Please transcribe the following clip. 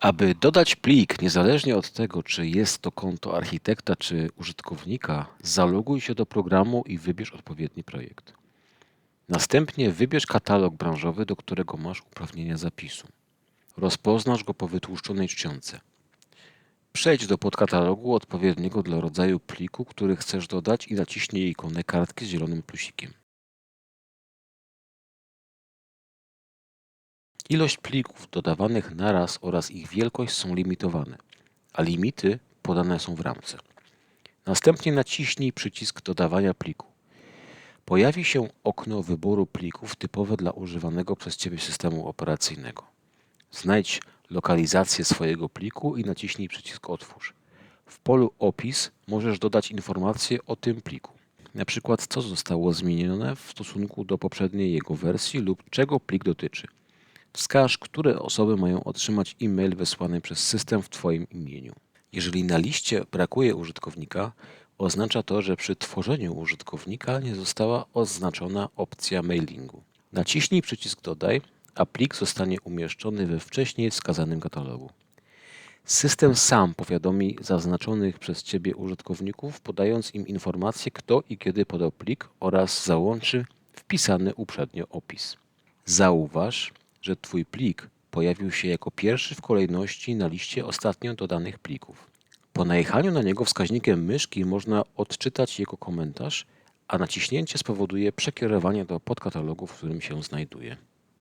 Aby dodać plik, niezależnie od tego, czy jest to konto architekta czy użytkownika, zaloguj się do programu i wybierz odpowiedni projekt. Następnie wybierz katalog branżowy, do którego masz uprawnienia zapisu. Rozpoznasz go po wytłuszczonej czcionce. Przejdź do podkatalogu odpowiedniego dla rodzaju pliku, który chcesz dodać i naciśnij ikonę kartki z zielonym plusikiem. Ilość plików dodawanych naraz oraz ich wielkość są limitowane, a limity podane są w ramce. Następnie naciśnij przycisk dodawania pliku. Pojawi się okno wyboru plików typowe dla używanego przez Ciebie systemu operacyjnego. Znajdź lokalizację swojego pliku i naciśnij przycisk Otwórz. W polu Opis możesz dodać informacje o tym pliku. Na przykład co zostało zmienione w stosunku do poprzedniej jego wersji lub czego plik dotyczy. Wskaż, które osoby mają otrzymać e-mail wysłany przez system w Twoim imieniu. Jeżeli na liście brakuje użytkownika, oznacza to, że przy tworzeniu użytkownika nie została oznaczona opcja mailingu. Naciśnij przycisk Dodaj, a plik zostanie umieszczony we wcześniej wskazanym katalogu. System sam powiadomi zaznaczonych przez Ciebie użytkowników, podając im informację, kto i kiedy podał plik oraz załączy wpisany uprzednio opis. Zauważ, że Twój plik pojawił się jako pierwszy w kolejności na liście ostatnio dodanych plików. Po najechaniu na niego wskaźnikiem myszki można odczytać jego komentarz, a naciśnięcie spowoduje przekierowanie do podkatalogu, w którym się znajduje.